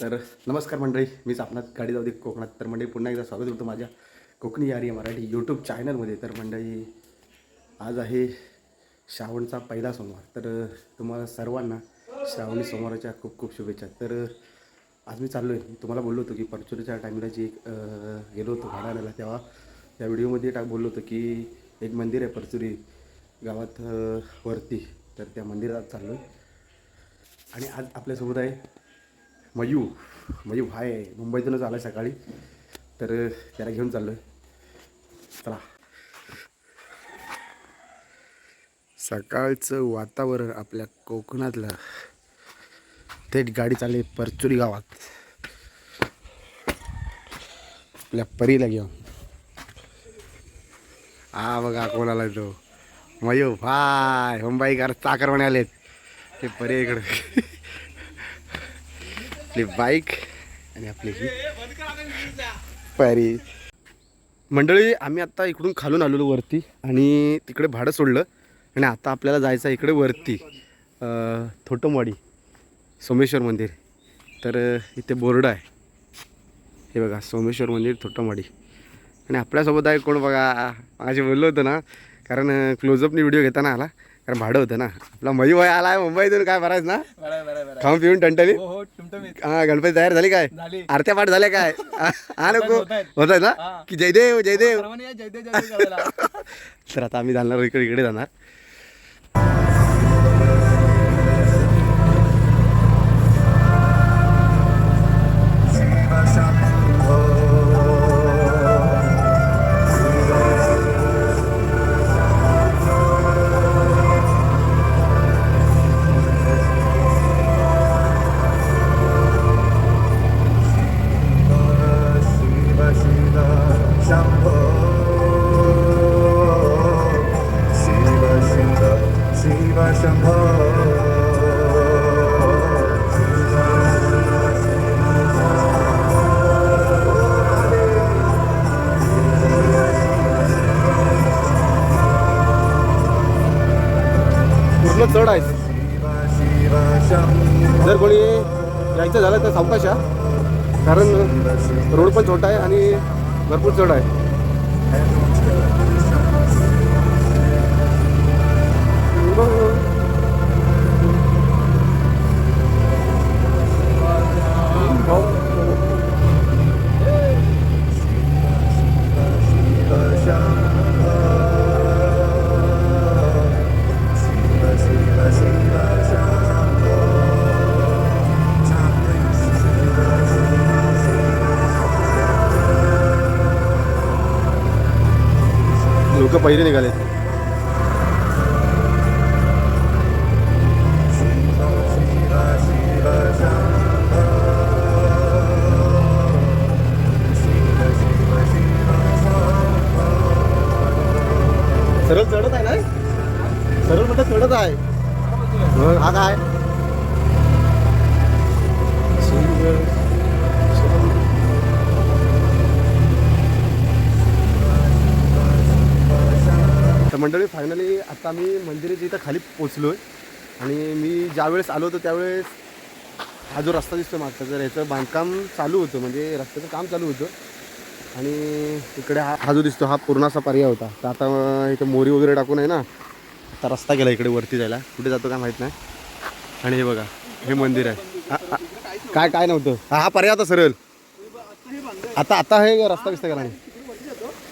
तर नमस्कार मंडळी मीच आपणात गाडी जाऊ दे कोकणात. तर मंडळी पुन्हा एकदा स्वागत करतो माझ्या कोकणी आर्य मराठी यूट्यूब चॅनलमध्ये तर मंडळी आज आहे श्रावणचा पहिला सोमवार. तर तुम्हाला सर्वांना श्रावणी सोमवाराच्या खूप खूप शुभेच्छा. तर आज मी चाललो आहे तुम्हाला बोललो होतो की परचुरीच्या टायमिंगला जी एक गेलो होतो भाडाण्याला तेव्हा त्या व्हिडिओमध्ये टाक बोललो होतो की एक मंदिर आहे परचुरी गावात वरती. तर त्या मंदिरात चाललो आहे आणि आज आपल्यासोबत आहे मयू मयू हाय मुंबईतूनच आला सकाळी. तर त्याला घेऊन चाललो आहे चला. सकाळचं वातावरण आपल्या कोकणातलं. थेट गाडी चालली परचुरी गावात. आपल्या परीला घेऊन. हा बघा कोणाला तो मयू हाय मुंबईकर चाकरवणे आलेत. ते परी इकडे. आपली बाईक आणि आपली ही परी. मंडळी आम्ही आत्ता इकडून खालून आलेलो वरती आणि तिकडे भाडं सोडलं आणि आता आपल्याला जायचं आहे इकडे वरती थोटमवाडी सोमेश्वर मंदिर. तर इथे बोर्ड आहे. हे बघा सोमेश्वर मंदिर थोटमवाडी. आणि आपल्यासोबत आहे कोण बघा? माझे बोललो होतं ना कारण क्लोजअपनी व्हिडिओ घेताना आला. कारण भाडं होतं ना. आपला मयू भाई आला आहे मुंबईतून काय भरायचं ना? खाऊन पिऊन टंटली हो हो हा गणपती तयार झाली काय? आरत्या पाठ झाल्या काय? हा हा नको. होत ना? हा. की जयदेव या जयदेव तर आता आम्ही जाणार इकडे इकडे जाणार. थोडं चढ आहे. जर कोणी यायचं झालं तर सावकाश या. कारण रोड पण छोटा आहे आणि भरपूर चढ आहे. लोक पहिले निघाले मंडळी फायनली आता मी मंदिराच्या इथं खाली पोचलो आहे आणि मी ज्यावेळेस आलो होतो त्यावेळेस हा जो रस्ता दिसतो मागचा तर याचं बांधकाम चालू होतं. म्हणजे रस्त्याचं काम चालू होतं. आणि इकडे हा हा जो दिसतो हा पूर्ण असा पर्याय होता. तर आता इथे मोरी वगैरे टाकून आहे ना आता रस्ता गेला इकडे वरती जायला. कुठे जातो काय माहीत नाही. आणि हे बघा हे मंदिर आहे. काय काय नव्हतं. हा पर्याय होता सरळ. आता आता हे रस्ता दिसतं का नाही?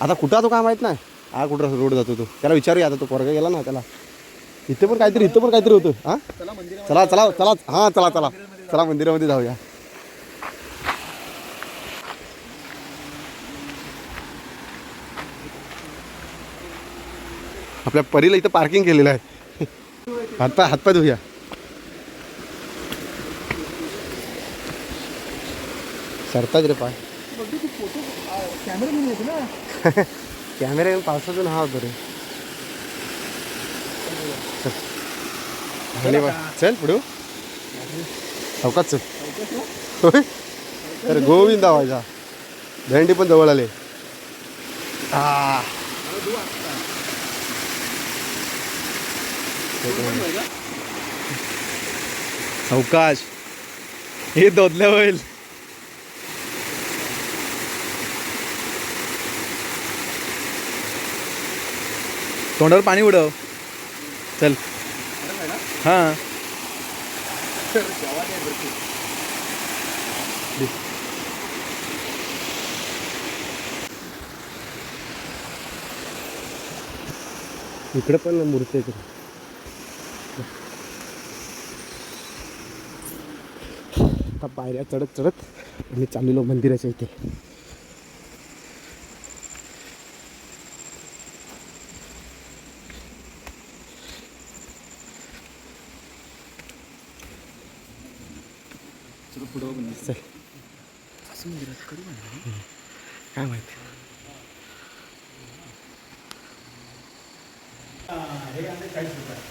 आता कुठं तो काय माहीत नाही. हा कुठं रोड जातो तो. त्याला विचारूया आता तो पोरगा गेला ना त्याला. इथे पण काहीतरी इथं पण काहीतरी होतं. हा? चला चला चला हां चला चला. चला मंदिरामध्ये जाऊया. आपल्या परीला इथं पार्किंग केलेलं आहे. हातपाय हातपाय धुया सरताच रे पाय. कॅमेरा कॅमेरा पावसातून हा होतो रे चल. आणि बा. चल पुढे. चौकात चल. होय. तर गोविंदा व्हायचा भेंडी पण जवळ आले. आ. सावकाश हे दोदल्या होईल. तोंडावर पाणी उडव. चल. हा. इकडे पण मूर्ती आहे आता पायऱ्या चढत चढत आम्ही चाललेलो मंदिराच्या इथे. गणपती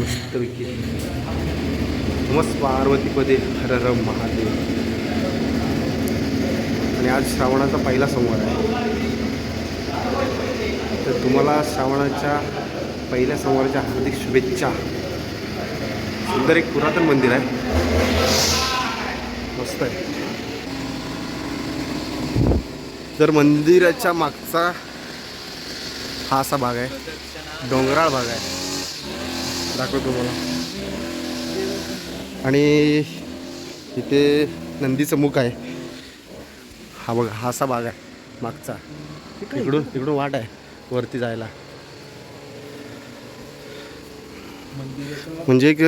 मस्त पैकी नमस् पार्वतीपदे हर हर महादेव. आणि आज श्रावणाचा पहिला सोमवार आहे. तर तुम्हाला श्रावणाच्या पहिल्या सोमवारच्या हार्दिक शुभेच्छा. सुंदर एक पुरातन मंदिर आहे. मस्त आहे. तर मंदिराच्या मागचा हा असा भाग आहे. डोंगराळ भाग आहे. दाखवतो तुम्हाला. आणि इथे नंदीचं मुख आहे. हा बघा हा असा भाग आहे मागचा. इकडून तिकडून वाट आहे वरती जायला. म्हणजे एक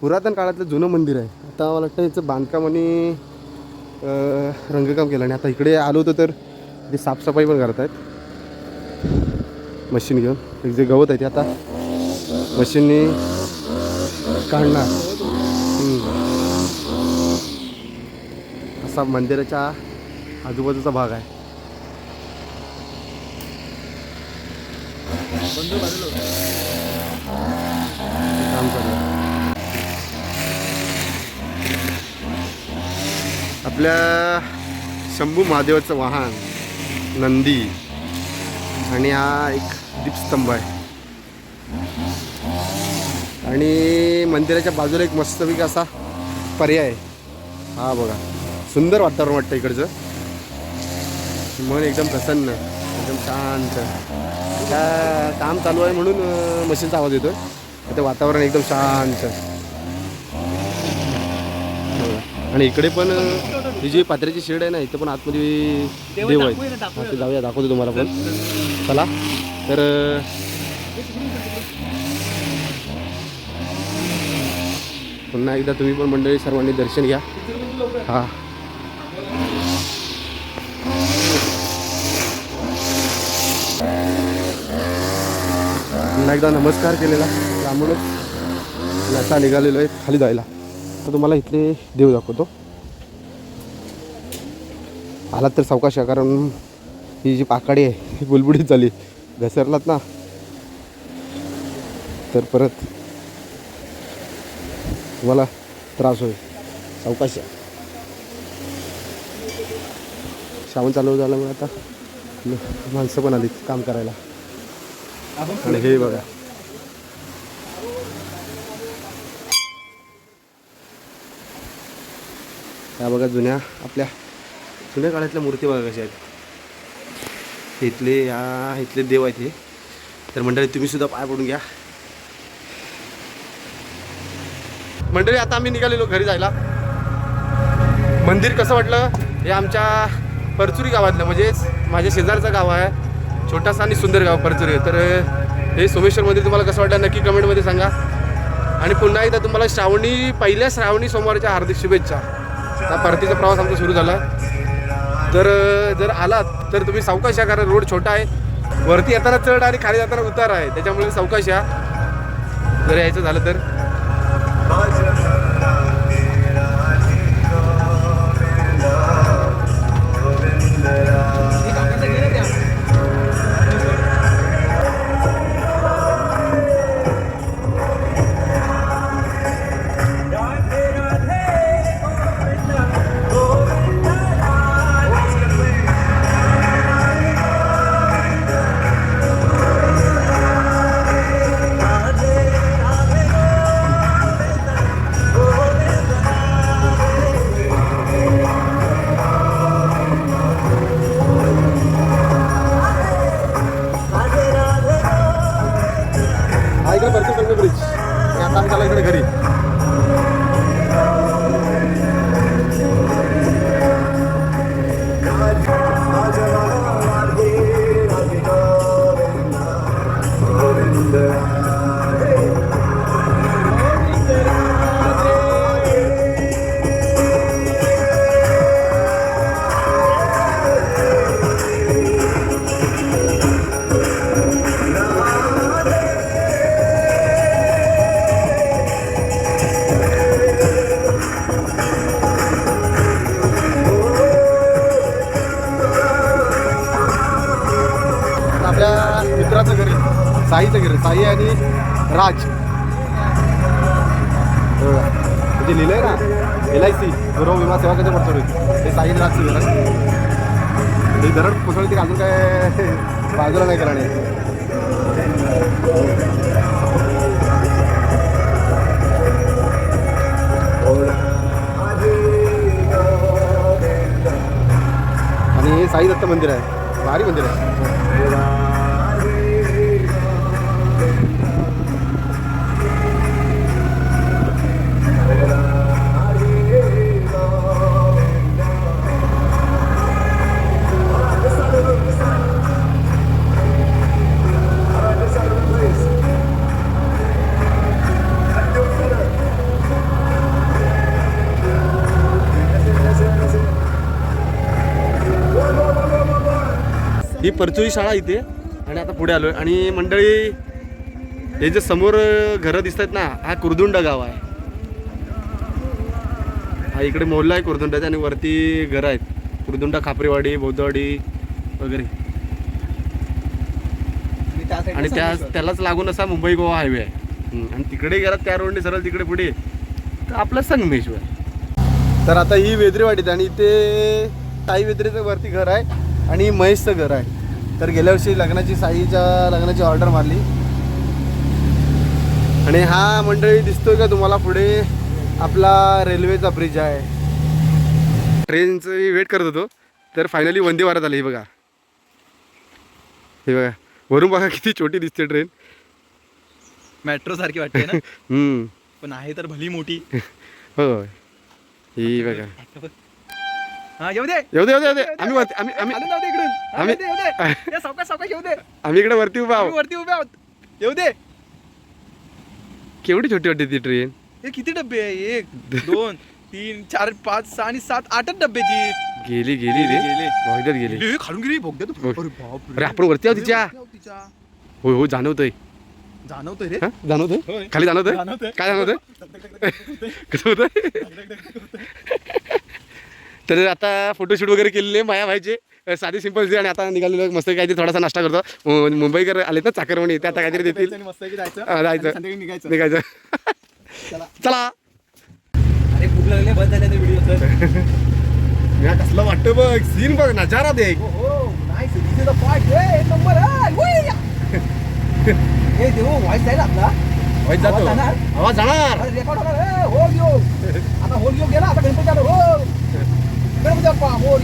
पुरातन काळातलं जुनं मंदिर आहे. आता मला वाटतं याचं बांधकाम आणि रंगकाम केलं. आणि आता इकडे आलो होतो तर ते साफसफाई पण करत आहेत मशीन घेऊन. एक जे गवत आहे ते आता मशीननी काढणार. असा मंदिराच्या आजूबाजूचा भाग आहे. काम चालू आहे. आपल्या शंभू महादेवाचं वाहन नंदी आणि हा एक दीपस्तंभ आहे. आणि मंदिराच्या बाजूला एक मस्तपैकी असा पर्याय हा बघा सुंदर वातावरण वाटतं इकडचं. मन एकदम प्रसन्न एकदम शांत. आता काम चालू आहे म्हणून मशीनचा आवाज येतो ते वातावरण एकदम शांत. आणि इकडे पण ही जी पात्र्याची शेड आहे ना इथं पण आतमध्ये देव आहेत. हा, ते जाऊया दाखवतो तुम्हाला पण. चला. तर पुन्हा एकदा तुम्ही पण मंडळी सर्वांनी दर्शन घ्या. हा. पुन्हा एकदा नमस्कार केलेला. त्यामुळेच आता निघालेलो आहे खाली जायला. तर तुम्हाला इथले देव दाखवतो. आलात तर सावकाश आहे कारण ही जी पाकाडी आहे ही बुलबुडीत झाली. घसरलात ना. तर परत तुम्हाला त्रास होईल. सावकाश आहे श्रावण चालू झाल्यामुळे आता माणसं पण आली काम करायला. आणि हे बघा. त्या बघा जुन्या आपल्या जुन्या काळातल्या मूर्ती बघा कशा आहेत. इथले या इथले देव आहेत हे. तर मंडळी तुम्ही सुद्धा पाय पडून घ्या. मंडळी आता आम्ही निघालेलो घरी जायला. मंदिर कसं वाटलं? हे आमच्या परचुरी गावातलं म्हणजेच माझ्या शेजारचं गाव आहे. छोटासा आणि सुंदर गाव परचुरी. तर हे सोमेश्वरमध्ये तुम्हाला कसं वाटलं नक्की कमेंटमध्ये सांगा. आणि पुन्हा एकदा तुम्हाला श्रावणी पहिल्या श्रावणी सोमवारच्या हार्दिक शुभेच्छा. आता परतीचा प्रवास आमचा सुरू झाला. तर जर आलात तर तुम्ही सावकाश या कारण रोड छोटा आहे. वरती येताना चढ आणि खाली जाताना उतार आहे. त्याच्यामुळे सावकाश या. जर यायचं झालं तर. ते साई आणि ते दरड कोसळली ती अजून काय बाजूला नाही कराणे आणि हे साई दत्त मंदिर आहे. भारी मंदिर आहे. परचुरी शाळा इथे आणि आता पुढे आलोय. आणि मंडळी हे जे समोर घरं दिसत आहेत ना हा कुर्दुंडा गाव आहे. हा इकडे मोहल्ला आहे कुर्दुंडाचा आणि वरती घरं आहेत. कुर्दुंडा खापरेवाडी बौद्धवाडी वगैरे. आणि त्या त्यालाच लागून असा मुंबई गोवा हायवे आहे. आणि तिकडे गेलात त्या रोडने सरळ तिकडे पुढे तर आपलं संगमेश्वर. तर आता ही वेद्रेवाडीत आहे आणि इथे साई वेद्रेचं वरती घर आहे आणि महेशचं घर आहे. तर गेल्या वर्षी लग्नाची साईच्या लग्नाची ऑर्डर मारली. आणि हा मंडळी दिसतोय का तुम्हाला पुढे? आपला रेल्वेचा ब्रिज आहे. ट्रेनचं वेट करत होतो तर फायनली वंदे भारत आली ही बघा. हे बघा वरून बघा किती छोटी दिसते ट्रेन मेट्रो सारखी वाटते ना? हम्म. पण आहे तर भली मोठी. हो ही बघा. हा येऊ दे. येऊ दे येऊ दे आम्ही आम्ही आम्ही हा, येऊ दे, येऊ दे. या सावकाश सावकाश येऊ दे. आम्ही इकडे वरती उभा आहोत. वरती उभे आहोत. येऊ दे. केवढी छोटी वाटते ती ट्रेन हे किती डब्बे आहे? एक दोन तीन चार पाच सहा आणि सात आठच डब्याची गेली गेली रे. गेली. बोगद्यात गेली. खालून गेली. बोगद्यात बघ. अरे आपण वरती आहोत तिच्या. तिच्या. होय हो जाणवतोय. जाणवतोय रे. हा? जाणवतोय. खाली जाणवतोय? जाणवतंय. काय जाणवतोय? कसं होतंय? तर आता फोटोशूट वगैरे केलेले माया व्हायचे साधी सिंपल आणि आता निघालेलो मस्त काहीतरी थोडासा नाश्ता करतो. मुंबईकर आलेत ना चाकरमणी ते आता काहीतरी देतील. जायचं. हा, निघायचं. चला. चला. अरे भूक लागले बंद झाले ते व्हिडिओ कसलं वाटतं बघ. सीन बघ नजारा दे हो देव व्हॉइस जाईल आपला. वाईट जातो. आवाज जाणार? रेकॉर्ड होणार. हो आता होल यो गेला आता गणपती आलो. हो. हो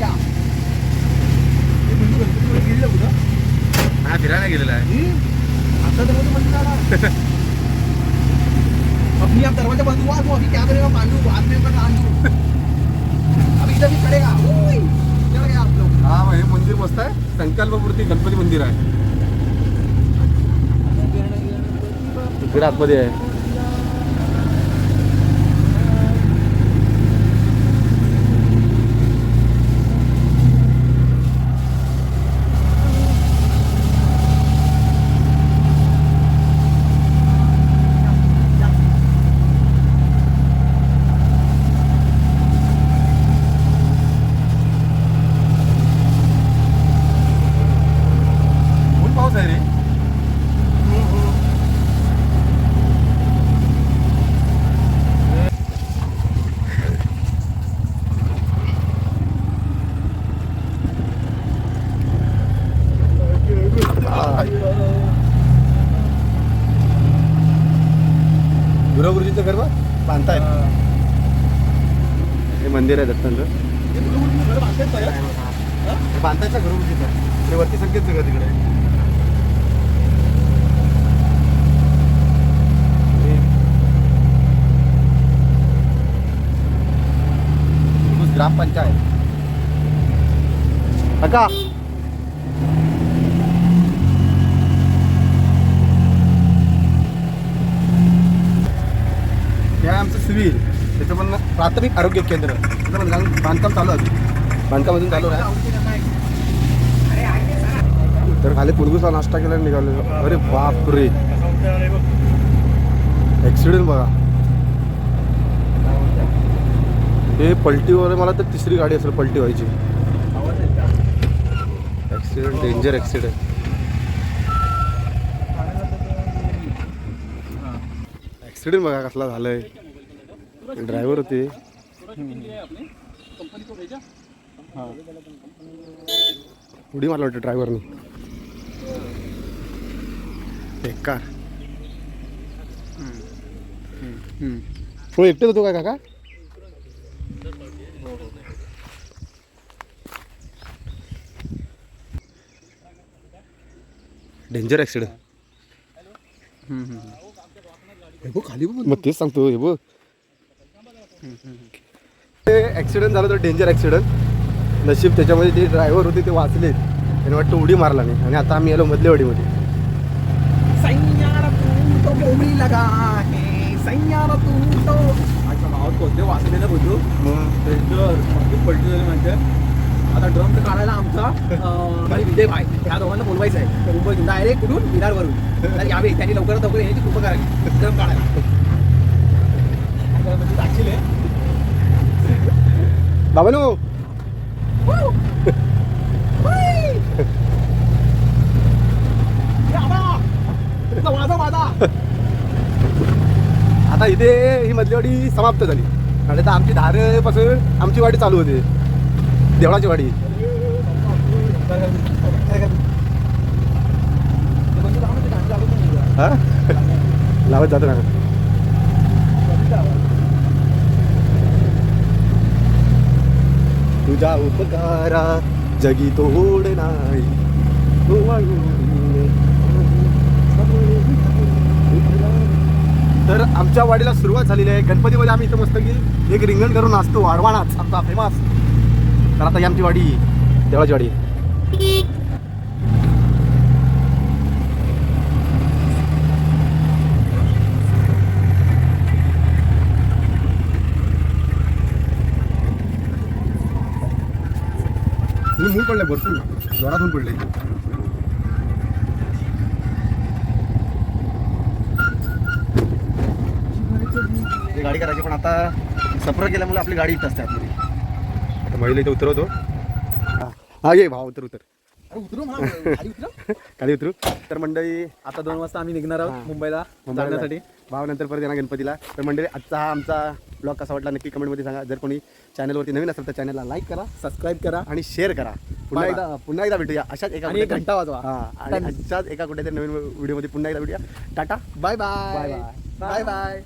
मंदिर गणपतीपुळे गेलेलं कुठं? हा फिरायला गेलेला आहे हम्म. आता तर मुझे मंदिर आला अपनी आप दरवाज़ा बंद हुआ तो अभी क्या करेगा पांडू बाद में कर आंडू अभी इधर भी चढ़ेगा ओए चढ़ गया आप लोग हा हे मंदिर मस्त आहे संकल्पपूर्ती गणपती मंदिर आहे आतमध्ये आहे पाऊस आहे रे. घर बांधतायत. हे मंदिर आहे दत्तांचं हे बांधायचं गुरुगुरुजीचं ते वरती संकेतचं घर तिकडे आहे. हे ग्रामपंचायत. हे आहे आमचं सिव्हिल. त्याचं पण प्राथमिक आरोग्य केंद्र. त्याचं पण बांधकाम चालू आहे. बांधकाम अजून चालू आहे. तर खाली पुरगुसा नाश्ता केला निघालो अरे बाप रे ॲक्सिडेंट बघा. हे पलटीवर मला तर तिसरी गाडी असेल पलटी व्हायची. ॲक्सिडेंट डेंजर ॲक्सिडेंट ॲक्सिडेंट बघा कसला झालाय. ड्रायव्हर होते. उडी मारला वाटतं ड्रायव्हरनी एक कार. एकटेच होतो काय काका? डेंजर ॲक्सिडेंट खाली बघ. मग तेच सांगतो हे बघ. ॲक्सिडेंट झालं तर डेंजर ॲक्सिडेंट नशीब त्याच्यामध्ये जे ड्रायव्हर होते ते वाचले त्याने वाटतं उडी मारला नाही. आणि आता आम्ही आलो मधल्या वाडीमध्ये सैयारा तू तो बोबडी लगा है तू तो गावात कोणते वाचले ना बोलतो तर पलटी झाली म्हणते आता ड्रम तर काढायला आमचा विजय भाई. ह्या दोघांना बोलवायचं आहे. तर मुंबई डायरेक्ट कुठून? विरारवरून. तर यावे त्यांनी लवकरात लवकर यायची कृपा करावी. ड्रम काढायला. आता म्हणजे हे. बाबा नो हुई! हे आबा! इथं माझा माझा आता इथे ही मधली वाडी समाप्त झाली. आणि आता आमची धारेपासून आमची वाडी चालू होती. देवळाची वाडी. हा? लावत जातो ना. तुझ्या उपकारा जगी तोड नाही तू वाळूने. तर आमच्या वाडीला सुरुवात झालेली आहे. गणपतीमध्ये आम्ही इथं मस्त की एक रिंगण करून असतो वाढवाणाच आमचा फेमस तर आता ही आमची वाडी देवाची वाडी ऊन ऊन भरपूर. जोरातून पडले पडलंय ही गाडी करायची पण आता सफर केल्यामुळे आपली गाडी इथं असते आतमध्ये. आता महिला इथे उतरवतो हा. ये भाव उतर उतर. अरे उतरू म्हणा खाली उतरू? खाली उतरू. तर मंडळी आता दोन वाजता आम्ही निघणार आहोत. मुंबईला मुंबईला. जाण्यासाठी. भाव नंतर परत येणार गणपतीला. तर मंडळी आजचा हा आमचा ब्लॉग कसा वाटला नक्की कमेंटमध्ये सांगा. जर कोणी चॅनलवरती नवीन असेल तर चॅनलला लाईक करा सबस्क्राईब करा आणि शेअर करा. पुन्हा एकदा पुन्हा एकदा भेटूया. अशाच एका आणि एक कुठेतरी- घंटा वाजवा. हा आणि अशाच एका कुठेतरी नवीन व्हिडिओमध्ये पुन्हा एकदा भेटूया. Tata. Bye bye. Bye bye. Bye bye.